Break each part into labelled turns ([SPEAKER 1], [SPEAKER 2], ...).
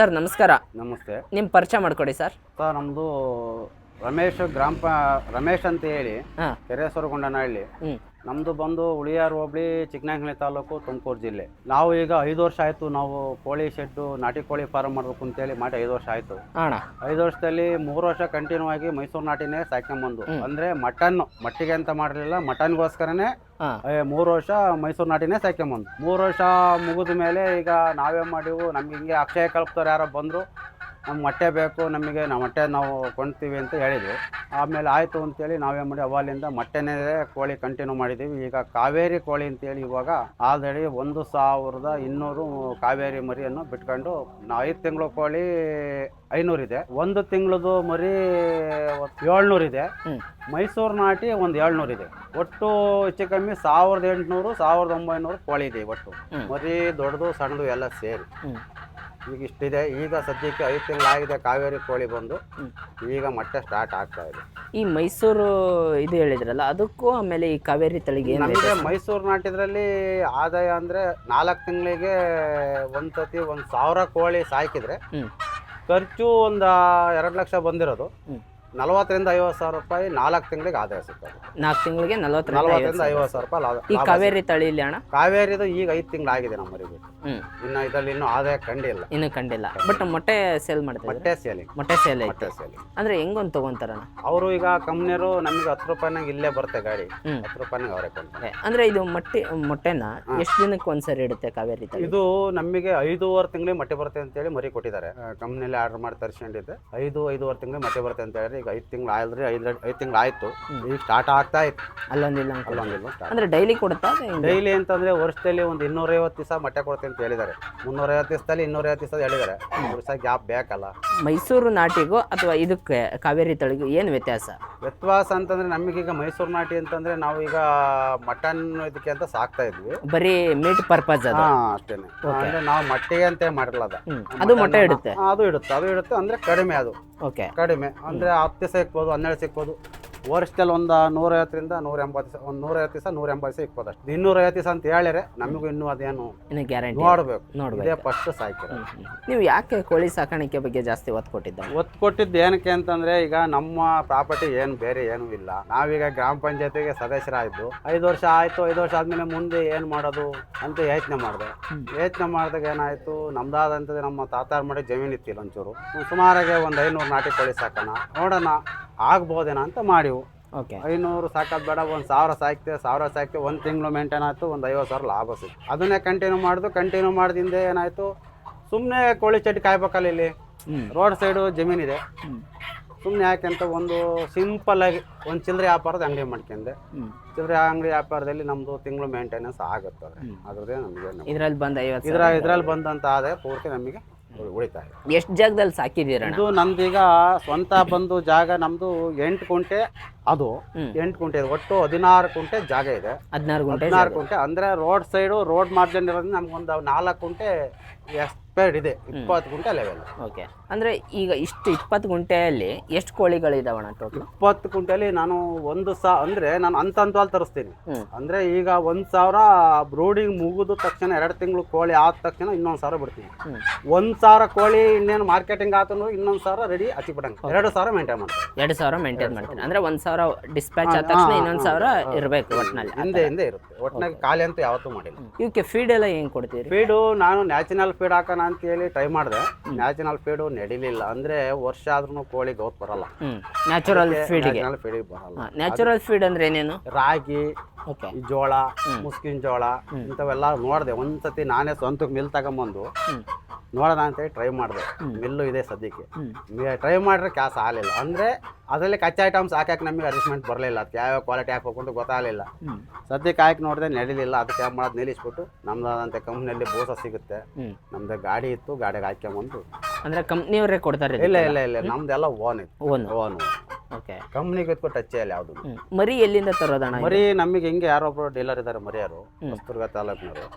[SPEAKER 1] Sir ನಮಸ್ಕಾರ.
[SPEAKER 2] ನಮಸ್ತೆ.
[SPEAKER 1] ನಿಮ್ಮ ಪರಿಚಯ ಮಾಡ್ಕೊಡಿ ಸರ್.
[SPEAKER 2] ಸರ್ ನಮ್ಮದು ರಮೇಶ್ ಗ್ರಾಮ ಪ ರಮೇಶ್ ಅಂತ ಹೇಳಿ
[SPEAKER 1] ಹಾಂ.
[SPEAKER 2] ಕೆರೆಸೊರಗೊಂಡನಹಳ್ಳಿ. ನಮ್ಮದು ಬಂದು ಉಳಿಯಾರ್ ಹೋಬಳಿ ಚಿಕ್ಕನಹಳ್ಳಿ ತಾಲೂಕು ತುಮಕೂರು ಜಿಲ್ಲೆ. ನಾವು ಈಗ ಐದು ವರ್ಷ ಆಯಿತು ನಾವು ಕೋಳಿ ಶೆಡ್ಡು ನಾಟಿ ಕೋಳಿ ಫಾರ್ಮ್ ಮಾಡಬೇಕು ಅಂತೇಳಿ ಮಾಡಿ ಐದು ವರ್ಷ ಆಯಿತು.
[SPEAKER 1] ಅಣ್ಣ.
[SPEAKER 2] ಐದು ವರ್ಷದಲ್ಲಿ ಮೂರು ವರ್ಷ ಕಂಟಿನ್ಯೂ ಆಗಿ ಮೈಸೂರು ನಾಟಿನೇ ಸಾಕ್ಕೊಂಬಂದು
[SPEAKER 1] ಬಂದು.
[SPEAKER 2] ಅಂದರೆ ಮಟನ್ ಮಟ್ಟಿಗೆ ಅಂತ ಮಾಡಲಿಲ್ಲ ಮಟನ್ಗೋಸ್ಕರನೇ ಮೂರು ವರ್ಷ ಮೈಸೂರು ನಾಟಿನೇ ಸಾಕ್ಕೊಂಬಂದು ಮೂರು ವರ್ಷ ಮುಗಿದ ಮೇಲೆ ಈಗ ನಾವೇ ಮಾಡಿವು ನಮ್ಗೆ ಹಿಂಗೆ ಅಕ್ಷಯ ಕಲ್ಪ್ತವ್ರು ಯಾರೋ ಬಂದರು ನಮ್ಗೆ ಮೊಟ್ಟೆ ಬೇಕು ನಮಗೆ ನಾವು ಮೊಟ್ಟೆ ನಾವು ಕೊಂಡ್ತೀವಿ ಅಂತ ಹೇಳಿದ್ವಿ ಆಮೇಲೆ ಆಯಿತು ಅಂತೇಳಿ ನಾವೇನು ಮಾಡಿ ಅವಾಲಿಂದ ಮೊಟ್ಟೆನೇ ಕೋಳಿ ಕಂಟಿನ್ಯೂ ಮಾಡಿದ್ದೀವಿ ಈಗ ಕಾವೇರಿ ಕೋಳಿ ಅಂತೇಳಿ ಇವಾಗ ಆಲ್ರೆಡಿ ಒಂದು ಸಾವಿರದ ಇನ್ನೂರು ಕಾವೇರಿ ಮರಿಯನ್ನು ಬಿಟ್ಕೊಂಡು ನಾವು ಐದು ತಿಂಗಳು ಕೋಳಿ ಐನೂರಿದೆ ಒಂದು ತಿಂಗಳದು ಮರಿ ಏಳ್ನೂರಿದೆ
[SPEAKER 1] ಇದೆ.
[SPEAKER 2] ಮೈಸೂರು ನಾಟಿ ಒಂದು ಏಳ್ನೂರಿದೆ ಒಟ್ಟು ಹೆಚ್ಚು ಕಮ್ಮಿ ಸಾವಿರದ ಎಂಟುನೂರು ಸಾವಿರದ ಒಂಬೈನೂರು ಕೋಳಿ ಇದೆ ಒಟ್ಟು. ಮರಿ ದೊಡ್ಡದು ಸಣ್ಣದು ಎಲ್ಲ ಸೇರಿ. ಈಗ ಇಷ್ಟಿದೆ. ಈಗ ಸದ್ಯಕ್ಕೆ ಐದು ತಿಂಗಳಾಗಿದೆ ಕಾವೇರಿ ಕೋಳಿ ಬಂದು. ಈಗ ಮತ್ತೆ ಸ್ಟಾರ್ಟ್ ಆಗ್ತಾ ಇದೆ.
[SPEAKER 1] ಈ ಮೈಸೂರು ಇದು ಹೇಳಿದ್ರಲ್ಲ ಅದಕ್ಕೂ ಆಮೇಲೆ ಈ ಕಾವೇರಿ ತಳಿಗೆ ಏನು
[SPEAKER 2] ನಮಗೆ ಮೈಸೂರು ನಾಟಿದ್ರಲ್ಲಿ ಆದಾಯ ಅಂದರೆ ನಾಲ್ಕು ತಿಂಗಳಿಗೆ ಒಂದು ಸತಿ ಒಂದು ಸಾವಿರ ಕೋಳಿ ಸಾಕಿದ್ರೆ ಖರ್ಚು ಒಂದು ಎರಡು ಲಕ್ಷ ಬಂದಿರೋದು. ನಲವತ್ತರಿಂದ ಐವತ್ತು ಸಾವಿರ ರೂಪಾಯಿ ನಾಲ್ಕು ತಿಂಗಳಿಗೆ ಆದಾಯ ಸಿಗ್ತದೆ.
[SPEAKER 1] ನಾಲ್ಕು ತಿಂಗಳಿಗೆ ನಲವತ್ತರಿಂದ
[SPEAKER 2] ನಲವತ್ತರಿಂದ ಐವತ್ತು ಸಾವಿರ ರೂಪಾಯಿ ಲಾಭ
[SPEAKER 1] ಈ
[SPEAKER 2] ಲಾಭ
[SPEAKER 1] ಕಾವೇರಿ ತಳಿಲಿ ಅಣ್ಣ?
[SPEAKER 2] ಕಾವೇರಿದು ಈಗ ಐದು ತಿಂಗಳಾಗಿದೆ ನಮ್ಮ ಮರಿಗೆ ಇನ್ನು ಇದರಲ್ಲಿ ಇನ್ನೂ ಆದಾಯ ಕಂಡಿಲ್ಲ.
[SPEAKER 1] ಇನ್ನು ಕಂಡಿಲ್ಲ. ಬಟ್ ಮೊಟ್ಟೆ ಸೇಲ್ ಮಾಡ್ತಾರೆ
[SPEAKER 2] ಮೊಟ್ಟೆ ಸೇಲಿಂಗ್
[SPEAKER 1] ಮೊಟ್ಟೆ ಸೇಲ್ ಐತೆ
[SPEAKER 2] ಮೊಟ್ಟೆ ಸೇಲಿಂಗ್
[SPEAKER 1] ಅಂದ್ರೆ ಹೆಂಗೊಂದು ತಗೊಂತಾರ
[SPEAKER 2] ಅವರು ಈಗ ಕಂಪ್ನಿಯವರು ನಮಗೆ ಹತ್ತು ರೂಪಾಯಿನಾಗ ಇಲ್ಲೇ ಬರುತ್ತೆ ಗಾಡಿ. ಹತ್ತು ರೂಪಾಯಿನಾಗ ಅವರೇ ಕೊಡ್ತಾರೆ.
[SPEAKER 1] ಅಂದ್ರೆ ಇದು ಮೊಟ್ಟೆ ಮೊಟ್ಟೆನ ಎಷ್ಟು ದಿನಕ್ಕೆ ಒಂದ್ಸರಿ ಇಡುತ್ತೆ ಕಾವೇರಿ ತಳಿ?
[SPEAKER 2] ಇದು ನಮಗೆ ಐದೂವರೆ ತಿಂಗಳಿಗೆ ಮೊಟ್ಟೆ ಬರುತ್ತೆ ಅಂತೇಳಿ ಮರಿ ಕೊಟ್ಟಿದ್ದಾರೆ. ಕಂಪ್ನಿಯಲ್ಲಿ ಆರ್ಡರ್ ಮಾಡಿ ತರಿಸ್ಕೊಂಡಿದ್ದೆ. ಐದು ಐದೂವರೆ ತಿಂಗಳಿಗೆ ಮೊಟ್ಟೆ ಬರುತ್ತೆ ಅಂತ ಹೇಳಿದ್ರೆ ಈಗ ಐದು ತಿಂಗಳು ಆಯ್ಲ್ರಿ ಐದು ಐದು ತಿಂಗಳು ಆಯಿತು. ಈಗ ಸ್ಟಾರ್ಟ್ ಆಗ್ತಾ ಇತ್ತು.
[SPEAKER 1] ಅಲ್ಲೊಂದಿಲ್ಲ
[SPEAKER 2] ಅಲ್ಲೊಂದಿಲ್ಲ ಸ್ಟಾರ್ಟ್
[SPEAKER 1] ಅಂದರೆ ಡೈಲಿ ಕೊಡುತ್ತಾ
[SPEAKER 2] ಡೈಲಿ ಅಂತಂದ್ರೆ ವರ್ಷದಲ್ಲಿ ಒಂದು ಇನ್ನೂರೈವತ್ತು ದಿವಸ ಮೊಟ್ಟೆ ಕೊಡ್ತೀನಿ ಅಂತ ಹೇಳಿದ್ದಾರೆ. ಮುನ್ನೂರೈವತ್ತು ದಿವಸದಲ್ಲಿ ಇನ್ನೂರೈವತ್ತು ದಿವಸ ಹೇಳಿದ್ದಾರೆ. ವರ್ಷ ದಿವಸ ಗ್ಯಾಪ್ ಬೇಕಲ್ಲ.
[SPEAKER 1] ಮೈಸೂರು ನಾಟಿಗೂ ಅಥವಾ ಇದಕ್ಕೆ ಕಾವೇರಿ ತಳಿಗೂ ಏನು ವ್ಯತ್ಯಾಸ?
[SPEAKER 2] ವ್ಯತ್ಯಾಸ ಅಂತಂದ್ರೆ ನಮಗೀಗ ಮೈಸೂರು ನಾಟಿ ಅಂತಂದ್ರೆ ನಾವು ಈಗ ಮಟನ್ ಇದಕ್ಕೆ ಅಂತ ಸಾಕ್ತಾ ಇದ್ವಿ.
[SPEAKER 1] ಬರೀ ಮೀಟ್ ಪರ್ಪಸ್ ಅದು.
[SPEAKER 2] ಹಾ ಅಷ್ಟೇನೆ. ಅಂದ್ರೆ ನಾವು ಮೊಟ್ಟೆ ಅಂತ ಮಾಡಿರಲ್ಲ ಅದು
[SPEAKER 1] ಮೊಟ್ಟೆ ಇಡುತ್ತೆ.
[SPEAKER 2] ಅದು ಇಡುತ್ತೆ ಅದು ಇಡುತ್ತೆ ಅಂದ್ರೆ ಕಡಿಮೆ ಅದು.
[SPEAKER 1] ಓಕೆ.
[SPEAKER 2] ಕಡಿಮೆ. ಅಂದ್ರೆ ಹತ್ತು ಇಕ್ಬೋದು ಹನ್ನೆರಡು ಸಿಕ್ಬೋದು ವರ್ಷದಲ್ಲಿ ಒಂದು ನೂರೈವತ್ತರಿಂದ ನೂರ ಎಂಬತ್ತು ದಿವಸ ಒಂದು ನೂರೈವತ್ತು ದಿವಸ ನೂರ ಎಂಬತ್ತು ದಿವಸ ಇಪ್ಪತ್ತು ಅಷ್ಟು ಇನ್ನೂರೈವತ್ತು ದಿವಸ ಅಂತ ಹೇಳಿದ್ರೆ ನಮಗೂ ಇನ್ನೂ ಅದೇನು
[SPEAKER 1] ಇನ್ನು ಗ್ಯಾರಂಟಿ
[SPEAKER 2] ನೋಡಬೇಕು.
[SPEAKER 1] ನೋಡ್ಬೇಕು.
[SPEAKER 2] ಇದೇ ಫಸ್ಟ್ ಸಾಕಿರ
[SPEAKER 1] ನೀವು ಯಾಕೆ ಕೋಳಿ ಸಾಕಾಣಿಕೆ ಬಗ್ಗೆ ಜಾಸ್ತಿ ಒತ್ತು ಕೊಟ್ಟಿದ್ದ?
[SPEAKER 2] ಒತ್ತು ಕೊಟ್ಟಿದ್ದು ಏನಕ್ಕೆ ಅಂತಂದ್ರೆ ಈಗ ನಮ್ಮ ಪ್ರಾಪರ್ಟಿ ಏನು ಬೇರೆ ಏನೂ ಇಲ್ಲ. ನಾವೀಗ ಗ್ರಾಮ ಪಂಚಾಯತಿಗೆ ಸದಸ್ಯರಾಯ್ತು ಐದು ವರ್ಷ ಆಯ್ತು ಐದು ವರ್ಷ ಆದ್ಮೇಲೆ ಮುಂದೆ ಏನು ಮಾಡೋದು ಅಂತ ಯೋಚನೆ ಮಾಡಿದೆ. ಯೋಚನೆ ಮಾಡಿದಾಗ ಏನಾಯ್ತು ನಮ್ದಾದಂಥದ್ದು ನಮ್ಮ ತಾತಾರ ಮಾಡಿ ಜಮೀನು ಇತ್ತಿಲ್ಲ ಒಂಚೂರು ಸುಮಾರಾಗೆ ಒಂದು ಐನೂರು ನಾಟಿ ಕೋಳಿ ಸಾಕೋಣ. ನೋಡೋಣ ಆಗ್ಬೋದೇನೋ ಅಂತ ಮಾಡಿವು.
[SPEAKER 1] ಓಕೆ.
[SPEAKER 2] ಐನೂರು ಸಾಕೋದು ಬೇಡ ಒಂದು ಸಾವಿರ ಸಾಕ್ತೆ ಸಾವಿರ ಸಾಕ್ತೆ ಒಂದು ತಿಂಗಳು ಮೇಂಟೈನ್ ಆಯಿತು ಒಂದು ಐವತ್ತು ಸಾವಿರ ಲಾಭ ಸಿಕ್ತು ಅದನ್ನೇ ಕಂಟಿನ್ಯೂ ಮಾಡಿದು ಕಂಟಿನ್ಯೂ ಮಾಡಿದಿಂದ ಏನಾಯ್ತು ಸುಮ್ಮನೆ ಕೋಳಿ ಚಟ್ಟಿ ಕಾಯ್ಬೇಕಲ್ಲ ಇಲ್ಲಿ. ರೋಡ್ ಸೈಡು ಜಮೀನಿದೆ. ಸುಮ್ಮನೆ ಯಾಕೆಂತ ಒಂದು ಸಿಂಪಲ್ ಆಗಿ ಒಂದು ಚಿಲ್ಲರೆ ವ್ಯಾಪಾರದ ಅಂಗಡಿ ಮಾಡ್ಕೊಂಡೆ. ಚಿಲ್ಲರೆ ಅಂಗಡಿ ವ್ಯಾಪಾರದಲ್ಲಿ ನಮ್ಮದು ತಿಂಗಳು ಮೇಂಟೆನೆನ್ಸ್ ಆಗುತ್ತೆ. ಅದ್ರದ್ದೇ ನಮಗೆ
[SPEAKER 1] ಇದರಲ್ಲಿ ಬಂದ
[SPEAKER 2] ಇದ್ರಲ್ಲಿ ಬಂದಂತ ಆದಾಯ ಪೂರ್ತಿ ನಮಗೆ ಉಳಿತಾಯ
[SPEAKER 1] ಎಷ್ಟು ಜಾಗದಲ್ಲಿ ಸಾಕಿದ್ದೀರ
[SPEAKER 2] ಇದು ಈಗ ಸ್ವಂತ ಬಂದು ಜಾಗ ನಮ್ದು ಎಂಟು ಕುಂಟೆ ಅದು ಎಂಟು ಕುಂಟೆ ಇದೆ. ಒಟ್ಟು ಹದಿನಾರು ಕುಂಟೆ ಜಾಗ ಇದೆ.
[SPEAKER 1] ಹದಿನಾರು ಗುಂಟೆ
[SPEAKER 2] ಹದಿನಾರು ಕುಂಟೆ ಅಂದ್ರೆ ರೋಡ್ ಸೈಡು ರೋಡ್ ಮಾರ್ಜಿನ್ ಇರೋದ್ರಿಂದ ನಮ್ಗೊಂದು ನಾಲ್ಕು ಕುಂಟೆ ಎಕ್ಸ್ಪೈರ್ಡ್ ಇದೆ. ಇಪ್ಪತ್ತು ಕುಂಟೆ ಲೆವೆಲ್
[SPEAKER 1] ಓಕೆ. ಅಂದ್ರೆ ಈಗ ಇಷ್ಟು ಇಪ್ಪತ್ತು ಗುಂಟೆಯಲ್ಲಿ ಎಷ್ಟು ಕೋಳಿಗಳಿದಾವಣ ಟೋಟಲ್
[SPEAKER 2] ಇಪ್ಪತ್ತು ಕುಂಟೆಲಿ ನಾನು ಒಂದು ಸಾ ಅಂದ್ರೆ ನಾನು ಅಂತ ಹಂತವಾಗಿ ತರಿಸ್ತೀನಿ. ಅಂದ್ರೆ ಈಗ ಒಂದ್ ಸಾವಿರ ಬ್ರೂಡಿಂಗ್ ಮುಗಿದ ತಕ್ಷಣ ಎರಡು ತಿಂಗಳು ಕೋಳಿ ಆದ ತಕ್ಷಣ ಇನ್ನೊಂದ್ ಸಾವಿರ ಬಿಡ್ತೀನಿ. ಒಂದ್ ಸಾವಿರ ಕೋಳಿ ಇನ್ನೇನು ಮಾರ್ಕೆಟಿಂಗ್ ಆತನು ಇನ್ನೊಂದ್ ಸಾವಿರ ರೆಡಿ ಹಚ್ಚಿ ಬಿಡಂಗ ಎರಡು ಸಾವಿರ ಮೇಂಟೈನ್ ಮಾಡ್ತೀನಿ.
[SPEAKER 1] ಎರಡು ಸಾವಿರ ಮೇಂಟೈನ್ ಮಾಡ್ತೀನಿ. ಅಂದ್ರೆ ಒಂದ್ ಸಾವಿರ ಡಿಸ್ಪ್ಯಾಚ್ ಆದ ತಕ್ಷಣ ಇನ್ನೊಂದು ಸಾವಿರ ಇರಬೇಕು ಒಟ್ಟಿನಲ್ಲಿ
[SPEAKER 2] ಹಿಂದೆ ಹಿಂದೆ ಇರುತ್ತೆ. ಒಟ್ಟಿನಲ್ಲಿ ಖಾಲಿ ಅಂತೂ ಯಾವತ್ತೂ ಮಾಡಿಲ್ಲ.
[SPEAKER 1] ಇವಕ್ಕೆ ಫೀಡ್ ಎಲ್ಲ ಹೆಂಗ್ ಕೊಡ್ತೀರಿ?
[SPEAKER 2] ಫೀಡು ನಾನು ನ್ಯಾಚುರಲ್ ಫೀಡ್ ಹಾಕೋಣ ಅಂತ ಹೇಳಿ ಟ್ರೈ ಮಾಡಿದೆ. ನ್ಯಾಚುರಲ್ ಫೀಡು ನಡಿಲಿಲ್ಲ. ಅಂದ್ರೆ ವರ್ಷ ಆದ್ರೂ ಕೋಳಿ ಗೌತ್ ಬರಲ್ಲ.
[SPEAKER 1] ನ್ಯಾಚುರಲ್ ಫೀಡ್ಗೆ
[SPEAKER 2] ನ್ಯಾಚುರಲ್ ಫೀಡಿಗೆ ಬರಲ್ಲ.
[SPEAKER 1] ನ್ಯಾಚುರಲ್ ಫೀಡ್ ಅಂದ್ರೆ ಏನೇನು?
[SPEAKER 2] ರಾಗಿ
[SPEAKER 1] ಓಕೆ.
[SPEAKER 2] ಈ ಜೋಳ ಮುಸ್ಕಿನ ಜೋಳ ಇಂಥವೆಲ್ಲ ನೋಡಿದೆ. ಒಂದ್ಸತಿ ನಾನೇ ಸ್ವಂತಕ್ಕೆ ಮಿಲ್ ತಗೊಂಬಂದು ನೋಡೋಣ ಅಂತೇಳಿ ಟ್ರೈ ಮಾಡಿದೆ. ಮಿಲ್ಲು ಇದೆ ಸದ್ಯಕ್ಕೆ. ಟ್ರೈ ಮಾಡಿದ್ರೆ ಕ್ಯಾಸ್ ಆಗಲಿಲ್ಲ. ಅಂದರೆ ಅದರಲ್ಲಿ ಕಚ್ಚಾ ಐಟಮ್ಸ್ ಹಾಕಕ್ಕೆ ನಮಗೆ ಅಡ್ಜಸ್ಟ್ಮೆಂಟ್ ಬರಲಿಲ್ಲ ಅದಕ್ಕೆ ಯಾವ್ಯಾವ ಕ್ವಾಲಿಟಿ ಹಾಕ್ಬೇಕು ಅಂತ ಗೊತ್ತಾಗಲಿಲ್ಲ ಸದ್ಯಕ್ಕೆ ಹಾಕಿ ನೋಡಿದೆ ನಡೀಲಿಲ್ಲ. ಅದಕ್ಕೆ ಏನು ಮಾಡೋದು ನಿಲ್ಲಿಸ್ಬಿಟ್ಟು ನಮ್ದಾದಂಥ ಕಂಪ್ನಿಯಲ್ಲಿ ಬೋಸ ಸಿಗುತ್ತೆ. ನಮ್ದು ಗಾಡಿ ಇತ್ತು ಗಾಡಿಗೆ ಹಾಕ್ಯಂಬಂದು.
[SPEAKER 1] ಅಂದ್ರೆ ಕಂಪ್ನಿಯವರೇ ಕೊಡ್ತಾರೆ
[SPEAKER 2] ಇಲ್ಲ ಇಲ್ಲ ಇಲ್ಲ. ನಮ್ದೆಲ್ಲ ಓನ್ ಇತ್ತು.
[SPEAKER 1] ಓನ್
[SPEAKER 2] ಓನ್
[SPEAKER 1] ಓಕೆ
[SPEAKER 2] ಕಂಪ್ನಿಗೆ ಇತ್ತು ಟಚ್ ಅಲ್ಲಿ ಯಾವುದು.
[SPEAKER 1] ಮರಿ ಎಲ್ಲಿಂದ ತರೋದಣ್ಣ?
[SPEAKER 2] ಮರಿ ನಮಗೆ ಹಿಂಗೆ ಯಾರೊಬ್ಬರು ಡೀಲರ್ ಇದ್ದಾರೆ ಮರಿಯಾರು ಹೊಸದುರ್ಗ ತಾಲೂಕಿನವರು.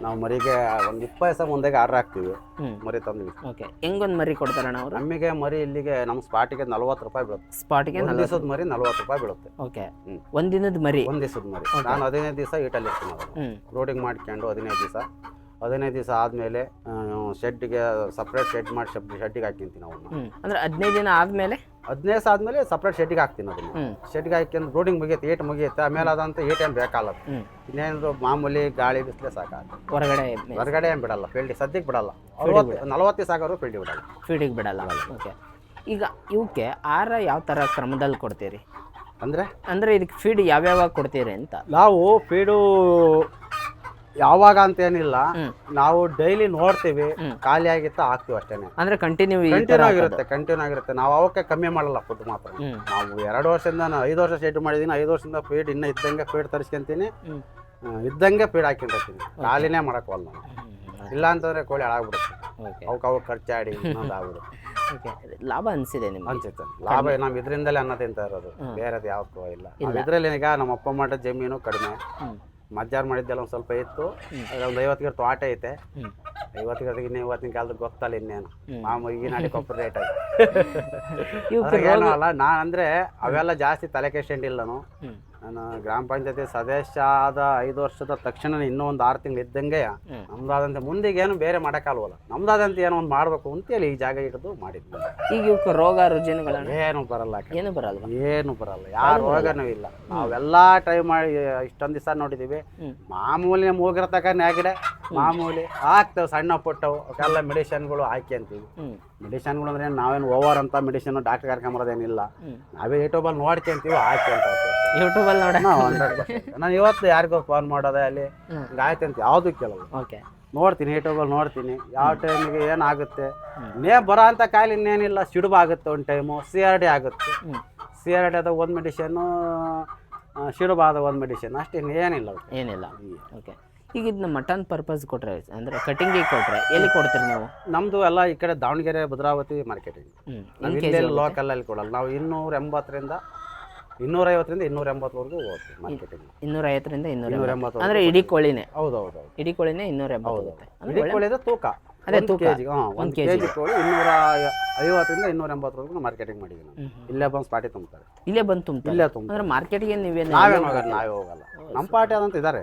[SPEAKER 2] ನಾವು ಮರಿಗೆ ಒಂದು ಇಪ್ಪತ್ತು ಸಾವಿರ ಮುಂದೆಗೆ ಆರ್ಡರ್ ಹಾಕ್ತೀವಿ.
[SPEAKER 1] ಹ್ಮ್.
[SPEAKER 2] ಮರಿ ತಂದ್ವಿ.
[SPEAKER 1] ಓಕೆ ಹೆಂಗೊಂದು ಮರಿ ಕೊಡ್ತಾರಣ್ಣ ಅವರು?
[SPEAKER 2] ನಮಗೆ ಮರಿ ಇಲ್ಲಿಗೆ ನಮ್ಮ ಸ್ಪಾಟಿಗೆ ನಲ್ವತ್ತು ರೂಪಾಯಿ ಬೀಳುತ್ತೆ.
[SPEAKER 1] ಸ್ಪಾಟ್ಗೆ
[SPEAKER 2] ಒಂದು ದಿವಸದ ಮರಿ ನಲ್ವತ್ತು ರೂಪಾಯಿ ಬೀಳುತ್ತೆ.
[SPEAKER 1] Okay
[SPEAKER 2] hmm.
[SPEAKER 1] ಒಂದ್ ಮರಿ?
[SPEAKER 2] ಒಂದು ದಿವಸದ ಮರಿ. ನಾನು ಹದಿನೈದು ದಿವಸ ಇಟ್ಟಲ್ಲಿ ಇರ್ತೀನಿ
[SPEAKER 1] ಹ್ಮ್.
[SPEAKER 2] ರೋಡಿಂಗ್ ಮಾಡ್ಕೊಂಡು ಹದಿನೈದು ದಿವಸ. ಹದಿನೈದು ದಿವಸ ಆದ್ಮೇಲೆ ಶೆಡ್ಗೆ ಸಪ್ರೇಟ್ ಶೆಡ್ ಮಾಡಿ ಶೆಡ್ಗೆ ಹಾಕಿಂತೀನಿ ಅವನ್ನ
[SPEAKER 1] ಹ್ಮ್. ಅಂದ್ರೆ ಹದಿನೈದು ದಿನ ಆದ್ಮೇಲೆ?
[SPEAKER 2] ಹದಿನೈದು ದಿವಸ ಆದ್ಮೇಲೆ ಸಪ್ರೇಟ್ ಶೆಡ್ಗೆ ಹಾಕ್ತೀನಿ ಅದನ್ನ. ಶೆಡ್ಗೆ ಹಾಕ್ಯಂದು ರೋಡಿಂಗ್ ಮುಗಿಯುತ್ತೆ ಏಟ್ ಮುಗಿಯುತ್ತೆ ಆಮೇಲೆ ಅದಂತ ಏಟ್ ಏನು ಬೇಕಾಗಲ್ಲ ಇನ್ನೇನು ಮಾಮೂಲಿ ಗಾಳಿ ಬಿಸಿಲೆ ಸಾಕಾಗ
[SPEAKER 1] ಹೊರಗಡೆ
[SPEAKER 2] ಹೊರಗಡೆ ಏನು ಬಿಡಲ್ಲ ಫೀಲ್ಡಿಗೆ ಸದ್ಯಕ್ಕೆ ಬಿಡಲ್ಲ. ಅರವತ್ತು ನಲವತ್ತು ದಿವಸ ಆಗೋರು ಫೀಲ್ಡಿಗೆ ಬಿಡಲ್ಲ.
[SPEAKER 1] ಫೀಡಿಗೆ ಬಿಡಲ್ಲ. ಓಕೆ ಈಗ ಇವಕ್ಕೆ ಆಹಾರ ಯಾವ ಥರ ಕ್ರಮದಲ್ಲಿ ಕೊಡ್ತೀರಿ?
[SPEAKER 2] ಅಂದರೆ?
[SPEAKER 1] ಅಂದ್ರೆ ಇದಕ್ಕೆ ಫೀಡ್ ಯಾವ್ಯಾವ ಕೊಡ್ತೀರಿ ಅಂತ?
[SPEAKER 2] ನಾವು ಫೀಡು ಯಾವಾಗ ಅಂತ ಏನಿಲ್ಲ. ನಾವು ಡೈಲಿ ನೋಡ್ತೀವಿ. ಖಾಲಿ ಆಗಿತ್ತ ಹಾಕ್ತಿವಿ ಅಷ್ಟೇನೆ.
[SPEAKER 1] ಅಂದ್ರೆ ಕಂಟಿನ್ಯೂ
[SPEAKER 2] ಕಂಟಿನ್ಯೂ ಆಗಿರುತ್ತೆ ಕಂಟಿನ್ಯೂ ಆಗಿರುತ್ತೆ. ನಾವು ಅವಕ್ಕೆ ಕಮ್ಮಿ ಮಾಡಲ್ಲ ಫುಡ್ ಮಾತ್ರ. ನಾವು ಎರಡು ವರ್ಷದಿಂದ ನಾನು ಐದು ವರ್ಷ ಶೆಡ್ ಮಾಡಿದೀನಿ ಐದು ವರ್ಷದಿಂದ ಫೀಡ್ ಇನ್ನೂ ಇದ್ದಂಗೆ ಫೀಡ್ ತರಿಸ್ಕೊಂತೀನಿ ಇದ್ದಂಗೆ ಫೀಡ್ ಹಾಕಿರ್ತೀನಿ ಖಾಲಿನೇ ಮಾಡಕ್ಕಲ್ಲ ನಾನು. ಇಲ್ಲ ಅಂತಂದ್ರೆ ಕೋಳಿ ಹಾಳಾಗ್ಬಿಡುತ್ತೆ. ಅವಕ್ಕೆ ಅವು ಖರ್ಚಾಡಿ ಆಗ್ಬಿಡುತ್ತೆ.
[SPEAKER 1] ಲಾಭ ಅನ್ಸಿದೆ ನಿಮಗೆ.
[SPEAKER 2] ಅನ್ಸುತ್ತೆ. ಲಾಭ ನಾವು ಇದರಿಂದಲೇ ಅನ್ನ ತಿಂತ ಇರೋದು. ಬೇರೆದು ಯಾವಕ್ಕೂ ಇಲ್ಲ. ಇದ್ರಲ್ಲಿ ಈಗ ನಮ್ಮ ಅಪ್ಪ ಮಾಡೋ ಜಮೀನು ಕಡಿಮೆ. ಮಜ್ಜಾರ್ ಮಾಡಿದ್ದೆಲ್ಲ ಒಂದು ಸ್ವಲ್ಪ ಇತ್ತು.
[SPEAKER 1] ಹ್ಮ್.
[SPEAKER 2] ಒಂದು ಐವತ್ತು ಗಿಡ ತೋಟ ಐತೆ. ಐವತ್ತು ಗಿಡದಾಗ ಇನ್ನೇ ಇವತ್ತಿನ ಕಾಲದ ಗೊತ್ತಲ್ಲ ಇನ್ನೇನು. ಮಾಮೂಲಿ ಈಗಿನ ನಾಡಿ ಕೊಬ್ಬರಿ ರೇಟ್ ಅದ್ರಾಗ ಏನೂ ಅಲ್ಲ ನಾನು ಅಂದರೆ ಅವೆಲ್ಲ ಜಾಸ್ತಿ ತಲೆ ಕೆಸ್ಟೆಂಟ್ ನಾನು.
[SPEAKER 1] ಹ್ಮ್.
[SPEAKER 2] ನಾನು ಗ್ರಾಮ ಪಂಚಾಯತಿ ಸದಸ್ಯ ಆದ ಐದು ವರ್ಷದ ತಕ್ಷಣ ಇನ್ನೂ ಒಂದು ಆರು ತಿಂಗಳು ಇದ್ದಂಗೆ. ನಮ್ದಾದಂತೆ ಮುಂದಿಗೆ ಏನು ಬೇರೆ ಮಾಡೋಕ್ಕಾಗಲ್ವಲ್ಲ. ನಮ್ದಾದಂತೆ ಏನೋ ಒಂದು ಮಾಡಬೇಕು ಅಂತೇಳಿ ಈ ಜಾಗ ಹಿಡಿದು ಮಾಡಿದ್ವಿ.
[SPEAKER 1] ಈಗ ಇವಕ್ಕೆ ರೋಗ ರುಜಿನಗಳು
[SPEAKER 2] ಏನು ಬರಲ್ಲ.
[SPEAKER 1] ಏನು ಬರಲ್ಲ.
[SPEAKER 2] ಏನು ಬರಲ್ಲ. ಯಾರು ರೋಗನೂ ಇಲ್ಲ. ನಾವೆಲ್ಲ ಟ್ರೈ ಮಾಡಿ ಇಷ್ಟೊಂದು ದಿವಸ ನೋಡಿದೀವಿ. ಮಾಮೂಲಿ ಮೂಗಿರತಕ್ಕ ನ್ಯಾಗಿಡೆ ಮಾಮೂಲಿ ಹಾಕ್ತೇವೆ ಸಣ್ಣ ಪುಟ್ಟವು. ಅವಕ್ಕೆಲ್ಲ ಮೆಡಿಷನ್ಗಳು ಹಾಕಿ ಅಂತೀವಿ. ಮೆಡಿಷನ್ಗಳು ಅಂದ್ರೆ ನಾವೇನು ಓವರ್ ಅಂತ ಮೆಡಿಷನ್ ಡಾಕ್ಟರ್ ಕರ್ಕೊಂಬರೋದೇನಿಲ್ಲ. ನಾವೇ ಯೂಟ್ಯೂಬಲ್ಲಿ ನೋಡ್ಕೊಂತೀವಿ ಹಾಕಿ ಅಂತ
[SPEAKER 1] ಯೂಟ್ಯೂಬಲ್ಲಿ ನೋಡ.
[SPEAKER 2] ನಾನು ಇವತ್ತು ಯಾರಿಗೋ ಫೋನ್ ಮಾಡೋದ ಅಲ್ಲಿ ಆಯ್ತು ಅಂತ ಯಾವುದು ಕೆಲವು
[SPEAKER 1] ಓಕೆ
[SPEAKER 2] ನೋಡ್ತೀನಿ ಯೂಟ್ಯೂಬಲ್ಲಿ ನೋಡ್ತೀನಿ. ಯಾವ ಟೈಮಿಗೆ ಏನಾಗುತ್ತೆ?
[SPEAKER 1] ಮೇ
[SPEAKER 2] ನೇ ಬರೋ ಅಂತ ಕಾಯಿಲೆ ಇನ್ನೇನಿಲ್ಲ ಸಿಡುಬು ಆಗುತ್ತೆ ಒಂದು ಟೈಮು ಸಿ ಆರ್ ಡಿ ಆಗುತ್ತೆ. ಸಿ ಆರ್ ಡಿ ಆದ ಒಂದು ಮೆಡಿಷನ್ನು ಆದ ಒಂದು ಮೆಡಿಷನ್ ಅಷ್ಟೇ ಏನಿಲ್ಲ.
[SPEAKER 1] ಏನಿಲ್ಲ. ಓಕೆ ಈಗ ಇದನ್ನ ಮಟನ್ ಪರ್ಪಸ್ ಕೊಟ್ರೆ ಅಂದ್ರೆ ಕಟಿಂಗಿಗೆ ಕೊಟ್ರೆ ಎಲ್ಲಿ ಕೊಡ್ತೀರಿ ನೀವು?
[SPEAKER 2] ನಮ್ದು ಎಲ್ಲ ಈ ಕಡೆ ದಾವಣಗೆರೆ ಭದ್ರಾವತಿ ಮಾರ್ಕೆಟಿಂಗ್ ಲೋಕಲ್ ಅಲ್ಲಿ ಕೊಡಲ್ಲ. ನಾವು ಇನ್ನೂರ ಎಂಬತ್ತರಿಂದ ಇನ್ನೂರೈವತ್ತರಿಂದ ಇನ್ನೂರ ಎಂಬತ್ತವರೆಗೂ ಹೋಗುತ್ತೆ ಮಾರ್ಕೆಟಿಂಗ್
[SPEAKER 1] ಇನ್ನೂರ ಐವತ್ತರಿಂದ ಇನ್ನೂರ ಎಂಬತ್ತು. ಅಂದ್ರೆ ಇಡೀ ಕೋಳಿನೇ?
[SPEAKER 2] ಹೌದು ಹೌದು. ಹೌದು
[SPEAKER 1] ಇಡೀ ಕೋಳಿನೇ ಇನ್ನೂರ ಎಂಬತ್ತು ಹೋಗುತ್ತೆ
[SPEAKER 2] ಇಡೀ ಕೋಳಿದ ತೂಕ.
[SPEAKER 1] ಅದೇ ತೂಕ.
[SPEAKER 2] ಕೆಜಿ ಹಾಂ
[SPEAKER 1] ಒಂದ್
[SPEAKER 2] ಒಂದು
[SPEAKER 1] ಕೆಜಿ.
[SPEAKER 2] ಕೆಜಿ ಕೋಳಿ ಇನ್ನೂರ ಐವತ್ತರಿಂದ ಇನ್ನೂರ ಎಂಬತ್ತವರೆಗೂ ಮಾರ್ಕೆಟಿಂಗ್ ಮಾಡಿದ್ದೀವಿ ನಾವು. ಇಲ್ಲೇ ಬಂದು ಸ್ಪಾಟಿ ತುಂಬ್ತಾರೆ.
[SPEAKER 1] ಇಲ್ಲೇ ಬಂದು ತುಂಬ
[SPEAKER 2] ಇಲ್ಲೇ ತುಂಬ
[SPEAKER 1] ಅಂದ್ರೆ ಮಾರ್ಕೆಟ್ಗೆ ನೀವೇನು
[SPEAKER 2] ನಾವೇ ಹೋಗಲ್ಲ ನಾವೇ ಹೋಗಲ್ಲ. ನಮ್ಮ ಪಾರ್ಟಿ ಅದಂತ ಇದ್ದಾರೆ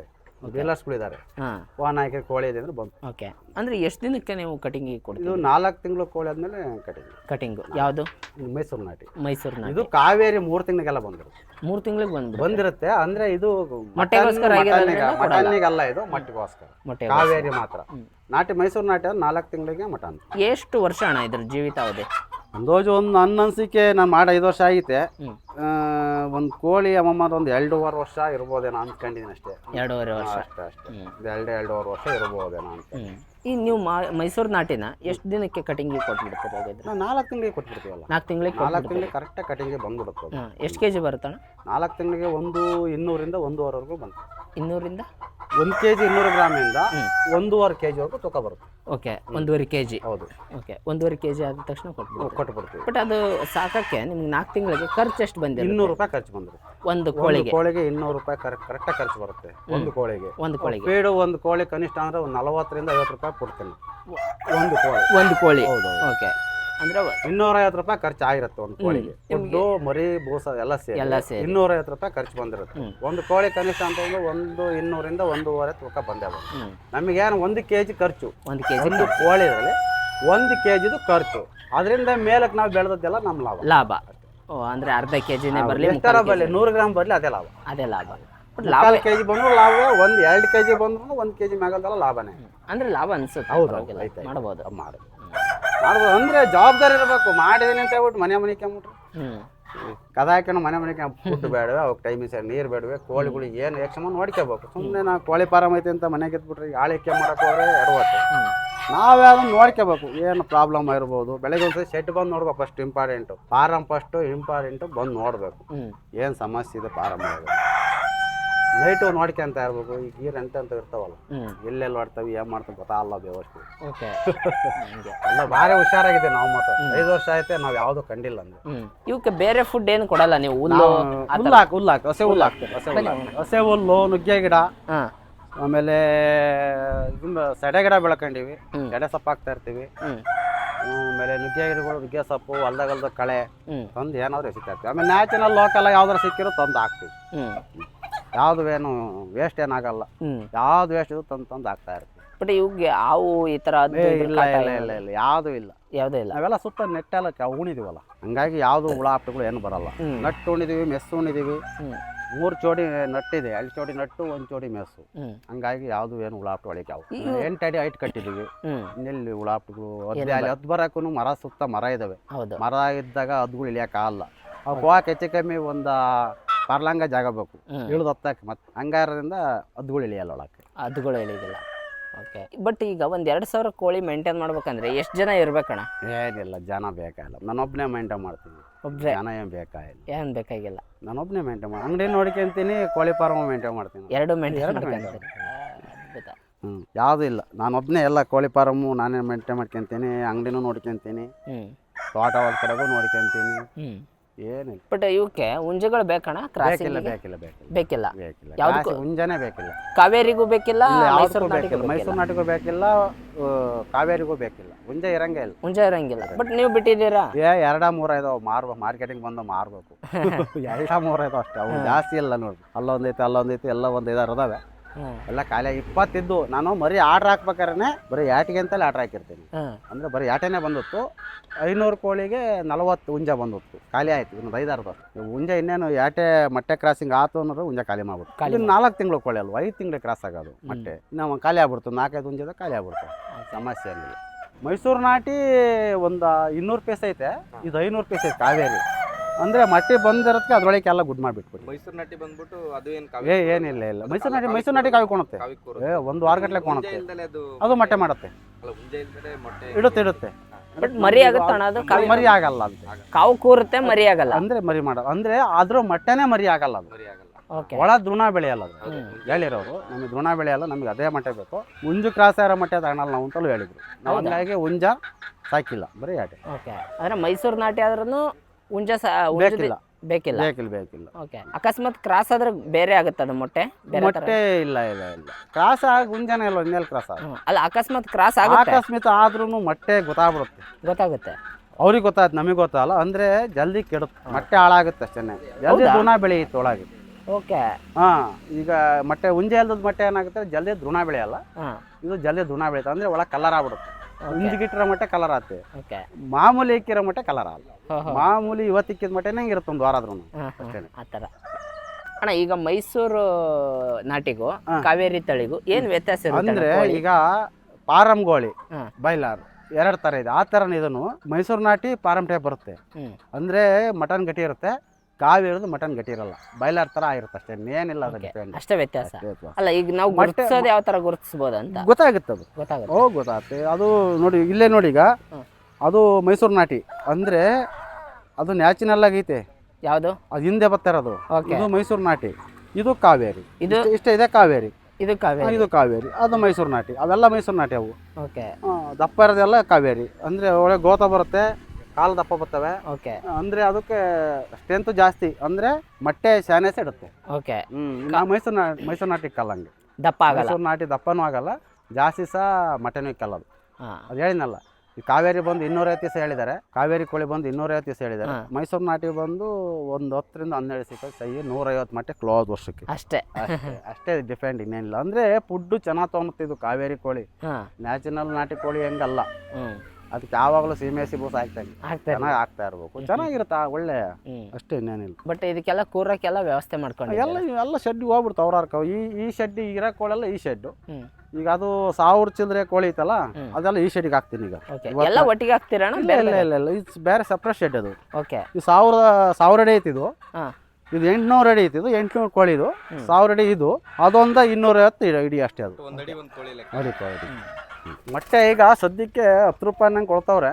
[SPEAKER 2] ಡೀಲರ್ಸ್ಗಳು ಇದ್ದಾರೆ
[SPEAKER 1] ಹಾಂ.
[SPEAKER 2] ಹಾಕಿದ್ರೆ ಕೋಳಿ ಇದೆ ಅಂದ್ರೆ ಬಂತು.
[SPEAKER 1] ಓಕೆ ಅಂದ್ರೆ ಎಷ್ಟು ದಿನಕ್ಕೆ ನೀವು ಕಟಿಂಗಿಗೆ
[SPEAKER 2] ಇದು
[SPEAKER 1] ಕೊಡ್ತೀವಿ
[SPEAKER 2] ನಾಲ್ಕು ತಿಂಗಳು ಕೋಳಿ ಆದ್ಮೇಲೆ ಕಟಿಂಗ್
[SPEAKER 1] ಕಟಿಂಗು ಯಾವುದು?
[SPEAKER 2] ನಾಟಿ. ಮೈಸೂರು ನಾಟಿ.
[SPEAKER 1] ಮೈಸೂರಿನ
[SPEAKER 2] ಇದು ಕಾವೇರಿ ಮೂರು ತಿಂಗಳಿಗೆಲ್ಲ ಬಂದಿರುತ್ತೆ.
[SPEAKER 1] ಮೂರು ತಿಂಗಳಿಗೆ ಬಂದ್
[SPEAKER 2] ಬಂದಿರುತ್ತೆ. ಅಂದ್ರೆ ಇದು
[SPEAKER 1] ಮೊಟ್ಟೆಗೋಸ್ಕರ ಆಗಿರೋದ್ರಿಂದ ಕೊಡಲ್ಲ.
[SPEAKER 2] ಮಟನ್ನಿಗಲ್ಲ ಇದು ಮೊಟ್ಟೆಗೋಸ್ಕರ.
[SPEAKER 1] ಮೊಟ್ಟೆ
[SPEAKER 2] ಕಾವೇರಿ ಮಾತ್ರ. ನಾಟಿ ಮೈಸೂರು ನಾಟಿ ಅಂದ್ರೆ ನಾಲ್ಕು ತಿಂಗಳಿಗೆ ಮಟನ್.
[SPEAKER 1] ಎಷ್ಟು ವರ್ಷ ಅಣ್ಣ ಇದ್ರ ಜೀವಿತಾವಧಿ?
[SPEAKER 2] ಅಂದಾಜು ಒಂದು ನನ್ನ ಅನಿಸಿಕೆ ನಾನು ಮಾಡಿ ಐದು ವರ್ಷ ಆಗೈತೆ.
[SPEAKER 1] ಹ್ಮ್.
[SPEAKER 2] ಒಂದು ಕೋಳಿ ಅಮ್ಮಮ್ಮದ ಒಂದು ಎರಡೂವರೆ ವರ್ಷ ಇರ್ಬೋದೇನೋ ಅನ್ಕೊಂಡಿದ್ದೀನಿ ಅಷ್ಟೇ.
[SPEAKER 1] ಎರಡೂವರೆ ವರ್ಷ.
[SPEAKER 2] ಅಷ್ಟೇ ಅಷ್ಟೇ. ಇದು ಎರಡು ಎರಡೂವರೆ ವರ್ಷ ಇರ್ಬೋದೇನೋ ಅಂತ.
[SPEAKER 1] ಈ ಈಗ ನೀವು ಮೈಸೂರು ನಾಟಿನ ಎಷ್ಟು ದಿನಕ್ಕೆ ಕಟಿಂಗಿಗೆ ಕೊಟ್ಬಿಡ್ತೀರ ಹಾಗಾದ್ರೆ?
[SPEAKER 2] ನಾವು ನಾಲ್ಕು ತಿಂಗಳಿಗೆ ಕೊಟ್ಬಿಡ್ತೀವಲ್ಲ.
[SPEAKER 1] ನಾಲ್ಕು ತಿಂಗಳಿಗೆ
[SPEAKER 2] ನಾಲ್ಕು ತಿಂಗಳಿಗೆ ಕರೆಕ್ಟಾಗಿ ಕಟಿಂಗ್ಗೆ ಬಂದ್ಬಿಡುತ್ತೆ ಅದು.
[SPEAKER 1] ಎಷ್ಟು ಕೆ ಜಿ ಬರುತ್ತಣ್ಣ?
[SPEAKER 2] ನಾಲ್ಕು ತಿಂಗಳಿಗೆ ಒಂದು ಇನ್ನೂರಿಂದ ಒಂದೂವರೆವರೆಗೂ ಬಂತು.
[SPEAKER 1] ಇನ್ನೂರಿಂದ?
[SPEAKER 2] ಒಂದು ಕೆ ಜಿ ಇನ್ನೂರು ಗ್ರಾಮಿಂದ. ಒಂದೂವರೆ ಕೆ ಜಿವರೆಗೂ ತೂಕ ಬರುತ್ತೆ.
[SPEAKER 1] ಓಕೆ ಒಂದೂವರೆ ಕೆ ಜಿ
[SPEAKER 2] ಹೌದು.
[SPEAKER 1] ಓಕೆ ಒಂದೂವರೆ ಕೆ ಜಿ ಆದ ತಕ್ಷಣ ಕೊಟ್ಬಿಡ್ತೀವಿ
[SPEAKER 2] ಕೊಟ್ಬಿಡ್ತೀವಿ.
[SPEAKER 1] ಬಟ್ ಅದು ಸಾಕಕ್ಕೆ ನಿಮ್ಗೆ ನಾಲ್ಕು ತಿಂಗಳಿಗೆ ಖರ್ಚು ಎಷ್ಟು ಬಂದಿದೆ
[SPEAKER 2] ಇನ್ನೂರು ರೂಪಾಯಿ ಖರ್ಚು ಬಂದಿರುತ್ತೆ.
[SPEAKER 1] ಒಂದು
[SPEAKER 2] ಒಂದು
[SPEAKER 1] ಕೋಳಿಗೆ.
[SPEAKER 2] ಕೋಳಿಗೆ ಇನ್ನೂರು ರೂಪಾಯಿ ಕರೆಕ್ಟ್ ಕರೆಕ್ಟಾಗಿ ಖರ್ಚು ಬರುತ್ತೆ. ಒಂದು ಕೋಳಿಗೆ.
[SPEAKER 1] ಒಂದು ಕೋಳಿಗೆ.
[SPEAKER 2] ಫೀಡು ಒಂದು ಕೋಳಿ ಕನಿಷ್ಠ ಅಂದ್ರೆ ಒಂದು ನಲವತ್ತರಿಂದ ಐವತ್ತು ರೂಪಾಯಿ ಕೊಡ್ತೀನಿ. ಒಂದು ಕೋಳಿ.
[SPEAKER 1] ಒಂದು ಕೋಳಿ.
[SPEAKER 2] ಹೌದು.
[SPEAKER 1] ಓಕೆ. ಅಂದ್ರೆ
[SPEAKER 2] ಇನ್ನೂರೈವತ್ತು ರೂಪಾಯಿ ಖರ್ಚು ಆಗಿರುತ್ತೆ ಒಂದು ಕೋಳಿಗೆ. ಫುಡ್ಡು ಮರಿ ಬೂಸ ಎಲ್ಲ ಸೇರಿ
[SPEAKER 1] ಎಲ್ಲ ಸೇರಿ.
[SPEAKER 2] ಇನ್ನೂರೈವತ್ತು ರೂಪಾಯಿ ಖರ್ಚು ಬಂದಿರುತ್ತೆ.
[SPEAKER 1] ಹ್ಮ್.
[SPEAKER 2] ಒಂದು ಕೋಳಿ ಕನಿಷ್ಠ ಅಂತಂದ್ರೆ ಒಂದು ಇನ್ನೂರಿಂದ ಒಂದೂವರೆ ತೂಕ ಬಂದೇ ಬರುತ್ತೆ.
[SPEAKER 1] ಹ್ಞೂ
[SPEAKER 2] ನಮಗೇನು ಒಂದು ಕೆ ಜಿ ಖರ್ಚು.
[SPEAKER 1] ಒಂದು ಕೆ ಜಿ
[SPEAKER 2] ಒಂದು ಕೋಳಿ ಒಂದು ಕೆ ಜಿದು ಖರ್ಚು. ಅದರಿಂದ ಮೇಲಕ್ಕೆ ನಾವು ಬೆಳೆದದ್ದೆಲ್ಲ ನಮ್ಮ ಲಾಭ.
[SPEAKER 1] ಲಾಭ. ಓ ಅಂದ್ರೆ ಅರ್ಧ ಕೆ ಜಿನೇ ಬರಲಿ
[SPEAKER 2] ಎಷ್ಟರ ಬರಲಿ? ನೂರು ಗ್ರಾಮ್ ಬರಲಿ ಅದೇ ಲಾಭ.
[SPEAKER 1] ಅದೇ ಲಾಭ. ಬಟ್ ಲಾಭ
[SPEAKER 2] ಕಾಲು ಕೆ ಜಿ ಬಂದ್ರು ಲಾಭ ಒಂದು ಎರಡು ಕೆ ಜಿ ಬಂದ್ರು ಒಂದು ಕೆ ಜಿ ಮ್ಯಾಗಲ್ದಲ್ಲ ಲಾಭನೇ.
[SPEAKER 1] ಅಂದ್ರೆ ಲಾಭ ಅನ್ಸುತ್ತೆ.
[SPEAKER 2] ಹೌದು, ಐತೆ.
[SPEAKER 1] ಮಾಡ್ಬೋದು.
[SPEAKER 2] ಮಾಡು ಮಾಡ್ಬೋದು. ಅಂದ್ರೆ ಜವಾಬ್ದಾರಿ ಇರಬೇಕು. ಮಾಡಿದೀನಿ ಅಂತ ಹೇಳ್ಬಿಟ್ಟು ಮನೆ ಮನೆ
[SPEAKER 1] ಕೆಂಬಿಟ್ರು
[SPEAKER 2] ಕದ ಹಾಕೊಂಡು ಮನೆ ಮನೆ ಫುಡ್ ಬೇಡವೆ ಅವಕ್ಕೆ ಟೈಮ್ ಸರಿ ನೀರು ಬೇಡವೆ ಕೋಳಿಗಳಿಗೆ ಏನು ಯಕ್ಷಮ ನೋಡ್ಕೋಬೇಕು. ಸುಮ್ಮನೆ ನಾವು ಕೋಳಿ ಫಾರಮ್ ಐತೆ ಅಂತ ಮನೆಗೆ ಎದ್ಬಿಟ್ರೆ ಆಳಿಕೆ ಮಾಡಕ್ಕೆ ಹೋದ್ರೆ ಎಡವತ್ತು ನಾವೇ ಅದನ್ನ ನೋಡ್ಕೋಬೇಕು. ಏನು ಪ್ರಾಬ್ಲಮ್ ಇರ್ಬೋದು ಬೆಳಗ್ಗೆ ಒಂದ್ಸರಿ ಶೆಡ್ ಬಂದು ನೋಡ್ಬೇಕು first important farm first important ಬಂದು ನೋಡಬೇಕು. ಏನು ಸಮಸ್ಯೆ ಇದೆ ಫಾರಮ್ ನೈಟು ನೋಡ್ಕೊಂತ ಇರ್ಬೇಕು. ಈ ಗೀರ್ ಎಂತ ಅಂತ ಇರ್ತಾವಲ್ಲ. ಎಲ್ಲೆಲ್ಲಿ ಮಾಡ್ತಾವೆ ಏನು ಮಾಡ್ತಾವೆ ಗೊತ್ತಾಗಲ್ಲ ವ್ಯವಸ್ಥೆ. ಎಲ್ಲ ಭಾರಿ ಹುಷಾರಾಗಿದೆ ನಾವು ಮಾತ್ರ. ಐದು ವರ್ಷ ಆಯ್ತೆ ನಾವು ಯಾವುದು ಕಂಡಿಲ್ಲ ಅಂದ್ರೆ.
[SPEAKER 1] ಇವಕ್ಕೆ ಬೇರೆ ಫುಡ್ ಏನು ಕೊಡಲ್ಲ ನೀವು? ಹುಲ್ಲು
[SPEAKER 2] ಹುಲ್ಲು ಹಾಕಿ ಹುಲ್ಲು ಹಾಕಿ. ಹಸೆ ಹುಲ್ಲು ಹಾಕ್ತೇವೆ ಹಸೆ ಹುಲ್ಲು ಹಸೆ ಹುಲ್ಲು ನುಗ್ಗೆ ಗಿಡ. ಆಮೇಲೆ ಇದನ್ನ ಸೆಡೆ ಗಿಡ ಬೆಳ್ಕೊಂಡಿವಿ.
[SPEAKER 1] ಸಡೆ
[SPEAKER 2] ಎಡೆ ಸೊಪ್ಪು ಹಾಕ್ತಾ ಇರ್ತೀವಿ. ಆಮೇಲೆ ನುಗ್ಗೆ ಗಿಡಗಳು ನುಗ್ಗೆ ಸೊಪ್ಪು ಹೊಲ್ದಾಗಲ್ದ ಕಳೆ ತಂದು ಏನಾದ್ರು ಎಸಿತಾ ಇರ್ತೀವಿ. ಆಮೇಲೆ ನ್ಯಾಚುರಲ್ ಲೋಕಲ್ ಯಾವ್ದಾರು ಸಿಕ್ಕಿರೋ ತಂದು ಹಾಕ್ತೀವಿ. ಯಾವ್ದು ಏನು ವೇಸ್ಟ್ ಏನಾಗಲ್ಲ ಯಾವ್ದು ವೇಸ್ಟ್ ಇದು ತಂದು ತಂದು ಹಾಕ್ತಾ ಇರ್ತೀವಿ.
[SPEAKER 1] ಬಟ್ ಇವ್ಗೆ ಅವು ಈ ತರ
[SPEAKER 2] ಇಲ್ಲ ಇಲ್ಲ ಇಲ್ಲ ಇಲ್ಲ ಯಾವುದೂ ಇಲ್ಲ.
[SPEAKER 1] ಯಾವುದೂ ಇಲ್ಲ.
[SPEAKER 2] ಅವೆಲ್ಲ ಸುತ್ತ ನೆಟ್ಟೆಲ್ಲ ಉಣಿದೀವಲ್ಲ. ಹಂಗಾಗಿ ಯಾವುದು ಹುಳ ಆಪ್ಟುಗಳು ಏನು ಬರಲ್ಲ. ನಟ್ಟು ಉಣಿದೀವಿ ಮೆಸ್ಸು ಉಣಿದೀವಿ. ಮೂರು ಜೋಡಿ ನಟ್ಟಿದೆ. ಅಲ್ಲಿ ಜೋಡಿ ನಟ್ಟು ಒಂದು ಜೋಡಿ ಮೆಸ್ಸು ಹಂಗಾಗಿ ಯಾವುದು ಏನು ಹೊಳಿಕಾವು ಹೊಳಿಕೆ ಅವು ಎಂಟು ಅಡಿ ಹೈಟ್ ಕಟ್ಟಿದೀವಿ.
[SPEAKER 1] ಇಲ್ಲಿ
[SPEAKER 2] ಇನ್ನೆಲ್ಲಿ ಹುಳ ಹಪ್ಪುಗಳು ಅಲ್ಲಿ ಹತ್ತು ಬರಕ್ಕೂ ಮರ ಸುತ್ತ ಮರ ಇದಾವೆ.
[SPEAKER 1] ಹೌದು.
[SPEAKER 2] ಮರ ಇದ್ದಾಗ ಹದ್ದುಗಳು ಇಳಿಯೋಕ್ಕಾಗಲ್ಲ ಅವು ಹೋಗಕ್ಕೆ ಹೆಚ್ಚು ಕಮ್ಮಿ ಒಂದು ಪರ್ಲಂಗ ಜಾಗ ಬೇಕು. ಇಳಿದು ಹತ್ತಕ್ಕೆ ಮತ್ತೆ ಹಂಗಾರದಿಂದ ಹದ್ದುಗಳು ಇಳಿಯಲ್ಲ ಒಳಕ್ಕೆ
[SPEAKER 1] ಅದುಗಳು ಇಳಿದಿಲ್ಲ. ಓಕೆ. ಬಟ್ ಈಗ ಒಂದ್ ಎರಡ್ ಸಾವಿರ ಕೋಳಿ ಮೇಂಟೈನ್ ಮಾಡ್ಬೇಕಂದ್ರೆ ಎಷ್ಟು ಜನ ಇರ್ಬೇಕಣ್ಣ?
[SPEAKER 2] ಏನಿಲ್ಲ ಜನ ಬೇಕಾಗಿಲ್ಲ. ನಾನೊಬ್ಬನೇ ಮೇಂಟೈನ್ ಮಾಡ್ತೀನಿ.
[SPEAKER 1] ಒಬ್ರೆ
[SPEAKER 2] ಜನ ಏನು ಬೇಕಾಗಿಲ್ಲ.
[SPEAKER 1] ಏನು ಬೇಕಾಗಿಲ್ಲ.
[SPEAKER 2] ನಾನೊಬ್ಬನೇ ಮೇಂಟೈನ್ ಮಾಡಿ ಅಂಗಡಿ ನೋಡ್ಕೊಂತೀನಿ ಕೋಳಿ ಫಾರ್ಮ್ ಮೇಂಟೈನ್ ಮಾಡ್ತೀನಿ.
[SPEAKER 1] ಎರಡು ಮೇಂಟೈನ್ ಅದ್ಭುತ.
[SPEAKER 2] ಹ್ಞೂ ಯಾವುದೂ ಇಲ್ಲ. ನಾನೊಬ್ಬನೇ ಎಲ್ಲ ಕೋಳಿ ಫಾರಮ್ಮು ನಾನೇ ಮೇಂಟೈನ್ ಮಾಡ್ಕೊಂತೀನಿ ಅಂಗಡಿನೂ ನೋಡ್ಕೊಂತೀನಿ ತೋಟ ಹೊಲ ಕಡೆಗೂ ನೋಡ್ಕೊಂತೀನಿ ಏನಿಲ್ಲ.
[SPEAKER 1] ಬಟ್ ಇವಕ್ಕೆ ಹುಂಜಗಳು ಬೇಕಣ್ಣ?
[SPEAKER 2] ಬೇಕಿಲ್ಲ
[SPEAKER 1] ಕ್ರಾಸಿಂಗ್
[SPEAKER 2] ಬೇಕಿಲ್ಲ ಬೇಕಿಲ್ಲ.
[SPEAKER 1] ಬೇಕಿಲ್ಲ.
[SPEAKER 2] ಬೇಕಿಲ್ಲ.
[SPEAKER 1] ಯಾವ್ದಕ್ಕೂ-
[SPEAKER 2] ಹುಂಜನೇ ಬೇಕಿಲ್ಲ.
[SPEAKER 1] ಕಾವೇರಿಗೂ ಬೇಕಿಲ್ಲ
[SPEAKER 2] ಇಲ್ಲ
[SPEAKER 1] ಮೈಸೂರು
[SPEAKER 2] ಯಾವುದಕ್ಕೂ ಬೇಕಿಲ್ಲ. ಮೈಸೂರು ನಾಟಿಗೂ ಬೇಕಿಲ್ಲ ಆ, ಕಾವೇರಿಗೂ ಬೇಕಿಲ್ಲ. ಹುಂಜ ಇರಂಗೇ ಇಲ್ಲ.
[SPEAKER 1] ಮುಂಜೆ ಇರಂಗಿಲ್ಲ. ಬಟ್ ನೀವು ಬಿಟ್ಟಿದ್ದೀರಾ?
[SPEAKER 2] ಏ ಎರಡ ಮೂರ ಇದಾವ. ಮಾರ್ಬೇಕು ಮಾರ್ಕೆಟಿಂಗ್ ಬಂದು ಮಾರ್ಬೇಕು. ಎರಡ ಮೂರ ಇದಾವ ಅಷ್ಟೇ. ಅವು ಜಾಸ್ತಿ ಇಲ್ಲ ನೋಡಿ ಅಲ್ಲೊಂದೈತಿ ಅಲ್ಲೊಂದೈತಿ ಎಲ್ಲ ಒಂದು ಐದಾರು ಅದಾವೆ ಎಲ್ಲ ಖಾಲಿ ಇಪ್ಪತ್ತಿದ್ದು. ನಾನು ಮರಿ ಆರ್ಡ್ರ್ ಹಾಕ್ಬೇಕಾರೆ ಬರೀ ಯಾಟಿಗೆ ಅಂತಲೇ ಆರ್ಡ್ರ್ ಹಾಕಿರ್ತೀನಿ. ಅಂದ್ರೆ ಬರೀ ಯಾಟೇನೆ ಬಂದಿತ್ತು. ಐನೂರು ಕೋಳಿಗೆ ನಲವತ್ತು ಉಂಜ ಬಂದಿತ್ತು. ಖಾಲಿ ಆಯ್ತು ಇನ್ನೊಂದು ಐದಾರು ಬರ್ತು ಉಂಜ ಇನ್ನೇನು ಯಾಟೆ ಮೊಟ್ಟೆ ಕ್ರಾಸಿಂಗ್ ಆತು ಅನ್ನೋದು ಉಂಜ ಖಾಲಿ ಮಾಡ್ಬಿಟ್ಟು
[SPEAKER 1] ಖಾಲಿ
[SPEAKER 2] ಇನ್ನು ನಾಲ್ಕು ತಿಂಗಳು ಕೋಳಿ ಅಲ್ವಾ? ಐದು ತಿಂಗಳು ಕ್ರಾಸ್ ಆಗೋದು ಮೊಟ್ಟೆ. ನಾವು ಖಾಲಿ ಆಗ್ಬಿಡ್ತು. ನಾಲ್ಕೈದು ಉಂಜದ ಖಾಲಿ ಆಗ್ಬಿಡ್ತು. ಸಮಸ್ಯೆ ಅಲ್ಲಿ ಮೈಸೂರು ನಾಟಿ ಒಂದು ಇನ್ನೂರು ಪೀಸ್ ಐತೆ. ಇದು ಐನೂರು ಪೀಸ್ ಐತೆ ಕಾವೇರಿ. ಅಂದರೆ ಮಟ್ಟಿ ಬಂದಿರೋದಕ್ಕೆ ಅದ್ರೊಳಗೆ ಎಲ್ಲ ಗುಡ್ ಮಾಡಿಬಿಟ್ಬಿಡಿ.
[SPEAKER 3] ಮೈಸೂರು ನಾಟಿ ಬಂದ್ಬಿಟ್ಟು ಅದು ಏನ್
[SPEAKER 2] ಏ ಏನಿಲ್ಲ ಇಲ್ಲ. ಮೈಸೂರು ನಾಟಿ ಮೈಸೂರು ನಾಟಿ ಕಾವಿ ಕೊಣುತ್ತೆ ಏ ಒಂದು ವಾರ ಗಟ್ಟಲೆ ಕೊಣುತ್ತೆ
[SPEAKER 3] ಅದು
[SPEAKER 2] ಮಟ್ಟೆ ಮಾಡುತ್ತೆ.
[SPEAKER 3] ಅಲ್ಲ ಮುಂಜೆ ಇಲ್ದಲೆ ಮೊಟ್ಟೆ
[SPEAKER 2] ಇಡುತ್ತೆ ಇಡುತ್ತೆ.
[SPEAKER 1] ಬಟ್ ಮರಿ ಆಗುತ್ತಣ್ಣ ಅದು ಕಾವಿ
[SPEAKER 2] ಮರಿ ಆಗಲ್ಲ ಅಂತ
[SPEAKER 1] ಕಾವು ಕೂರುತ್ತೆ ಮರಿ ಆಗಲ್ಲ.
[SPEAKER 2] ಅಂದ್ರೆ ಮರಿ ಮಾಡ ಅಂದ್ರೆ ಅದ್ರ ಮೊಟ್ಟೆನೇ ಮರಿ ಆಗಲ್ಲ ಅದು.
[SPEAKER 3] ಮರಿ ಆಗಲ್ಲ.
[SPEAKER 1] ಓಕೆ.
[SPEAKER 2] ಒಳ ದೃಣ ಬೆಳೆಯಲ್ಲ ಅದು. ಹೇಳಿರೋರು ನಮಗೆ ದೃಣ ಬೆಳೆಯಲ್ಲ ನಮಗೆ ಅದೇ ಮಟ್ಟೆ ಬೇಕು. ಹುಂಜು ಕ್ರಾಸ್ ಆಗಿರೋ ಮೊಟ್ಟೆ ತಗೊಳಲ್ಲ ನಾವು ಅಂತಲೂ ಹೇಳಿದ್ರು. ನಾವು? ಹಂಗಾಗಿ ಉಂಜ ಸಾಕಿಲ್ಲ. ಬರೀ ಆಟೆ.
[SPEAKER 1] ಓಕೆ. ಅಂದ್ರೆ ಮೈಸೂರು ನಾಟಿ ಆದ್ರೂ ಹುಂಜ
[SPEAKER 2] ಬೇಕಿಲ್ಲ.
[SPEAKER 1] ಬೇಕಿಲ್ಲ.
[SPEAKER 2] ಬೇಕಿಲ್ಲ ಬೇಕಿಲ್ಲ.
[SPEAKER 1] ಓಕೆ ಅಕಸ್ಮಾತ್ ಕ್ರಾಸ್ ಆದ್ರೆ ಬೇರೆ ಆಗುತ್ತೆ ಅದು ಮೊಟ್ಟೆ? ಬೇರೆ ತರ?
[SPEAKER 2] ಮೊಟ್ಟೆ ಇಲ್ಲ ಇಲ್ಲ ಇಲ್ಲ. ಕ್ರಾಸ್ ಆಗ ಹುಂಜನೇ ಇಲ್ಲ ಒಂದೇ ಕ್ರಾಸ್ ಆಗ
[SPEAKER 1] ಹ್ಮ್. ಅಲ್ಲ ಅಕಸ್ಮಾತ್ ಕ್ರಾಸ್ ಆಗುತ್ತೆ?
[SPEAKER 2] ಆಕಸ್ಮಿತ ಆದ್ರೂ ಮೊಟ್ಟೆ ಗೊತ್ತಾಗ್ಬಿಡುತ್ತೆ.
[SPEAKER 1] ಗೊತ್ತಾಗುತ್ತೆ.
[SPEAKER 2] ಅವ್ರಿಗೆ ಗೊತ್ತಾಯ್ತು ನಮಗೆ ಗೊತ್ತಲ್ಲ ಅಂದ್ರೆ ಜಲ್ದಿ ಕೆಡುತ್ತೆ. ಮೊಟ್ಟೆ ಹಾಳಾಗುತ್ತೆ ಅಷ್ಟೇ ಜಲ್ದಿ? ದೃಣ ಬೆಳೆಯುತ್ತೆ ಒಳಗೆ.
[SPEAKER 1] ಓಕೆ.
[SPEAKER 2] ಹಾ ಈಗ ಮೊಟ್ಟೆ ಉಂಜೆ ಇಲ್ಲದ ಮೊಟ್ಟೆ ಏನಾಗುತ್ತೆ? ಜಲ್ದಿ ದೃಣ ಬೆಳೆಯಲ್ಲ.
[SPEAKER 1] ಹಾಂ.
[SPEAKER 2] ಇದು ಜಲ್ದಿ ದುಣ ಬೆಳೀತದೆ ಅಂದ್ರೆ ಒಳಗೆ ಕಲರ್ ಆಗ್ಬಿಡುತ್ತೆ. ಹುಂಜಿಗಿಟ್ಟಿರೋ ಮಟ್ಟ ಕಲರ್
[SPEAKER 1] ಓಕೆ
[SPEAKER 2] ಮಾಮೂಲಿ ಇಕ್ಕಿರೋ ಮಟ್ಟ ಕಲರ್ ಆಗಲ್ಲ ಮಾಮೂಲಿ ಇವತ್ತಿಕ್ಕಿದ ಮಟ್ಟನೇ ಇರುತ್ತೆ ಒಂದು ವಾರ ಆದ್ರೂ
[SPEAKER 1] ಹಾಂ. ಆ ಥರ. ಅಣ್ಣ ಈಗ ಮೈಸೂರು ನಾಟಿಗೂ ಕಾವೇರಿ ತಳಿಗೂ ಏನು ವ್ಯತ್ಯಾಸ ಇರುತ್ತೆ
[SPEAKER 2] ಅಂದ್ರೆ ಈಗ ಪಾರಂ ಗೋಳಿ. ಬೈಲಾರ್ ಎರಡು ಥರ ಇದೆ. ಆ ಥರನೇ ಇದನ್ನು ಮೈಸೂರು ನಾಟಿ ಪಾರಂ ಟೈಪ್ ಬರುತ್ತೆ. ಅಂದ್ರೆ ಮಟನ್ ಗಟ್ಟಿ ಇರುತ್ತೆ. ಕಾವಿ ಇರೋದು ಮಟನ್ ಗಟ್ಟಿ ಇರಲ್ಲ. ಬೈಲಾರ್ ಥರ ಆಗಿರುತ್ತೆ ಅಷ್ಟೇ ಏನಿಲ್ಲ ಅದು ಡಿಪೆಂಡ್
[SPEAKER 1] ಅಷ್ಟೇ ವ್ಯತ್ಯಾಸ. ಅಲ್ಲ ಈಗ ನಾವು ಗುರುತಿಸೋದು ಯಾವ ತರ ಗುರುತಿಸಬಹುದು ಅಂತ.
[SPEAKER 2] ಗೊತ್ತಾಗುತ್ತೆ ಅದು.
[SPEAKER 1] ಗೊತ್ತಾಗುತ್ತೆ.
[SPEAKER 2] ಓ ಗೊತ್ತಾಗುತ್ತೆ. ಅದು ನೋಡಿ ಇಲ್ಲೇ ನೋಡಿ ಈಗ. ಅದು ಮೈಸೂರು ನಾಟಿ. ಅಂದ್ರೆ ಅದು ನ್ಯಾಚುರಲ್ ಆಗೈತೆ
[SPEAKER 1] ಯಾವುದು?
[SPEAKER 2] ಅದು ಹಿಂದೆ ಬರ್ತಿರೋದು ಇದು ಮೈಸೂರು ನಾಟಿ. ಇದು ಕಾವೇರಿ.
[SPEAKER 1] ಇದು
[SPEAKER 2] ಇಷ್ಟೇ- ಇದೆ ಕಾವೇರಿ.
[SPEAKER 1] ಇದು ಕಾವೇರಿ.
[SPEAKER 2] ಇದು ಕಾವೇರಿ. ಅದು ಮೈಸೂರು ನಾಟಿ. ಅವೆಲ್ಲ ಮೈಸೂರು ನಾಟಿ ಅವು.
[SPEAKER 1] ಓಕೆ
[SPEAKER 2] ದಪ್ಪ ಇರೋದೆಲ್ಲ ಕಾವೇರಿ. ಅಂದ್ರೆ ಒಳ್ಳೆ ಗೋತ ಬರುತ್ತೆ ಕಾಲು ದಪ್ಪ ಬರ್ತವೆ.
[SPEAKER 1] ಓಕೆ.
[SPEAKER 2] ಅಂದ್ರೆ ಅದಕ್ಕೆ ಸ್ಟ್ರೆಂತ್ ಜಾಸ್ತಿ. ಅಂದ್ರೆ ಮೊಟ್ಟೆ ಶಾನೆಸ್ ಇಡುತ್ತೆ.
[SPEAKER 1] ಓಕೆ.
[SPEAKER 2] ಹ್ಮ್ ನಾವು ಮೈಸೂರು ನಾ ಮೈಸೂರು ನಾಟಿ ಇಕ್ಕಲ್ಲಂಗೆ
[SPEAKER 1] ದಪ್ಪ ಆಗಲ್ಲ.
[SPEAKER 2] ಮೈಸೂರು ನಾಟಿ ದಪ್ಪನೂ ಆಗಲ್ಲ. ಜಾಸ್ತಿ ಸಹ ಮೊಟ್ಟೆನೂ ಇಕ್ಕಲ್ಲ ಅದು. ಅದು ಹೇಳಿನಲ್ಲ ಈ ಕಾವೇರಿ ಬಂದು ಇನ್ನೂರೈವತ್ತು ದಿವಸ ಹೇಳಿದ್ದಾರೆ. ಕಾವೇರಿ ಕೋಳಿ ಬಂದು ಇನ್ನೂರೈವತ್ತು ದಿವಸ ಹೇಳಿದ್ದಾರೆ. ಮೈಸೂರು ನಾಟಿ ಬಂದು ಒಂದು ಹತ್ತರಿಂದ ಹನ್ನೆರಡು ಸಿಕ್ಕ ಸೈ ನೂರೈವತ್ತು ಮಟ್ಟೆ ಕ್ಲೋಸ್ ವರ್ಷಕ್ಕೆ.
[SPEAKER 1] ಅಷ್ಟೇ.
[SPEAKER 2] ಅಷ್ಟೇ ಡಿಫೆಂಡ್ ಇನ್ನೇನಿಲ್ಲ. ಅಂದ್ರೆ ಫುಡ್ ಚೆನ್ನಾಗಿ ತೊಗೊತಿದ್ದು ಕಾವೇರಿ ಕೋಳಿ. ನ್ಯಾಚುರಲ್ ನಾಟಿ ಕೋಳಿ ಹೆಂಗಲ್ಲ. ಅದಕ್ಕೆ ಯಾವಾಗಲೂ ಸೀಮೆ ಸಿಬೂಸ್ ಹಾಕ್ತಾನೆ
[SPEAKER 1] ಆಗ್ತದೆ
[SPEAKER 2] ಚೆನ್ನಾಗಿ ಆಗ್ತಾ ಇರ್ಬೇಕು. ಚೆನ್ನಾಗಿರುತ್ತೆ ಆ ಒಳ್ಳೆ ಅಷ್ಟೇ ಇನ್ನೇನಿಲ್ಲ.
[SPEAKER 1] ಬಟ್ ಇದಕ್ಕೆಲ್ಲ ಕೂರಕ್ಕೆಲ್ಲ ವ್ಯವಸ್ಥೆ ಮಾಡ್ಕೊಂಡು
[SPEAKER 2] ಎಲ್ಲ ಎಲ್ಲ ಶೆಡ್ ಹೋಗ್ಬಿಡ್ತು ಅವ್ರ ಈ ಈ ಶೆಡ್ ಇರೋ ಕೋಳೆಲ್ಲ ಈ ಶೆಡ್ಡು ಈಗ ಅದು ಸಾವಿರ ಚಿಲ್ಲರೆ ಕೋಳಿ ಐತಲ್ಲ ಅದೆಲ್ಲ ಈ ಶೆಡ್ಗೆ ಹಾಕ್ತೀನಿ ಈಗ.
[SPEAKER 1] ಎಲ್ಲ ಒಟ್ಟಿಗೆ ಹಾಕ್ತೀರಾ
[SPEAKER 2] ಇಲ್ಲ ಇಲ್ಲ ಇಲ್ಲ ಇಲ್ಲ. ಇದು ಬೇರೆ ಸಪ್ರೇಟ್ ಶೆಡ್ ಅದು.
[SPEAKER 1] ಓಕೆ
[SPEAKER 2] ಇದು ಸಾವಿರ ಸಾವಿರ ಅಡಿ ಐತಿ ಇದು ಇದು ಎಂಟ್ನೂರು ಅಡಿ ಐತಿ ಇದು ಎಂಟ್ನೂರು ಕೋಳಿ ಇದು. ಸಾವಿರ ಅಡಿ ಇದು. ಅದೊಂದ ಇನ್ನೂರೈವತ್ತು ಐವತ್ತು ಇಡಿ ಅಷ್ಟೇ ಅದು.
[SPEAKER 3] ಒಂದ್ ಅಡಿ ಒಂದ್ ಕೋಳಿ
[SPEAKER 2] ಮೊಟ್ಟೆ ಈಗ ಸದ್ಯಕ್ಕೆ ಹತ್ತು ರೂಪಾಯಿ ನಂಗೆ ಕೊಡ್ತಾವ್ರೆ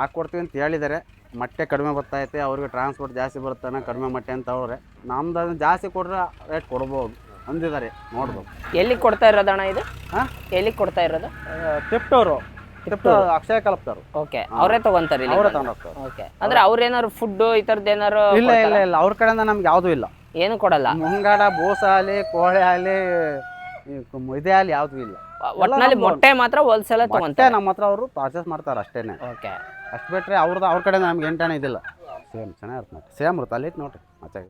[SPEAKER 2] ಹಾಕ್ಕೊಡ್ತೀವಿ ಅಂತ ಹೇಳಿದ್ದಾರೆ ಮೊಟ್ಟೆ ಕಡಿಮೆ ಬರ್ತೈತೆ ಅವ್ರಿಗೆ ಟ್ರಾನ್ಸ್ಪೋರ್ಟ್ ಜಾಸ್ತಿ ಬರುತ್ತಾನೆ ಕಡಿಮೆ ಮೊಟ್ಟೆ ಅಂತ ಅವ್ರೆ. ನಮ್ದು ಅದನ್ನ ಜಾಸ್ತಿ ಕೊಡ್ರೆ ರೇಟ್ ಕೊಡ್ಬೋದು ಅಂದಿದ್ದಾರೆ ನೋಡ್ಬೋದು.
[SPEAKER 1] ಎಲ್ಲಿ ಕೊಡ್ತಾ ಇರೋದಣ್ಣ ಇದು?
[SPEAKER 2] ಹಾಂ?
[SPEAKER 1] ಎಲ್ಲಿ ಕೊಡ್ತಾ ಇರೋದು?
[SPEAKER 2] ತಿಪ್ಟವರು ತಿಪ್ಟ ಅಕ್ಷಯ ಕಲ್ಪ್ತಾರು.
[SPEAKER 1] ಓಕೆ ಅವರೇ ತಗೊಂತಾರೆ
[SPEAKER 2] ಅವರೇ
[SPEAKER 1] ಬಂದು?
[SPEAKER 2] ತಗೊಂಡು ಹೋಗ್ತಾರೆ
[SPEAKER 1] ಓಕೆ ಅಂದ್ರೆ ಅವ್ರೇನಾದ್ರು ಫುಡ್ ಈ ಥರದ್ದು ಏನಾರು
[SPEAKER 2] ಇಲ್ಲ ಇಲ್ಲ ಇಲ್ಲ. ಅವ್ರ ಕಡೆಯಿಂದ ನಮ್ಗೆ ಯಾವುದೂ ಇಲ್ಲ.
[SPEAKER 1] ಏನು ಕೊಡಲ್ಲ?
[SPEAKER 2] ಮುಂಗಾಡ ಬೋಸ ಆಗಲಿ ಕೋಳಿ ಆಗಲಿ ಇದೇ ಆಗಲಿ ಯಾವುದೂ ಇಲ್ಲ.
[SPEAKER 1] ಒಟ್ಟಿನಲ್ಲಿ ಮೊಟ್ಟೆ ಮಾತ್ರ ಹೋಲ್ಸೇಲ್
[SPEAKER 2] ಮೊಟ್ಟೆ
[SPEAKER 1] ತಗೊಂತಾರೆ.
[SPEAKER 2] ನಮ್ಮ ಹತ್ರ ಅವರು ಪ್ರಾಸೆಸ್ ಮಾಡ್ತಾರೆ ಅಷ್ಟೇನೆ.
[SPEAKER 1] ಓಕೆ
[SPEAKER 2] ಅಷ್ಟು ಬಿಟ್ರೆ ಅವ್ರದ್ದು ಅವ್ರ ಕಡೆ ನಮ್ಗೆ ಎಂಟಾಣೆ ಇದಿಲ್ಲ. ಸೇಮ್ ಚೆನ್ನಾಗಿರುತ್ತೆ ಸೇಮ್ ಇರುತ್ತೆ. ಅಲ್ಲಿ ನೋಡ್ರಿ ಮತ್ತೆ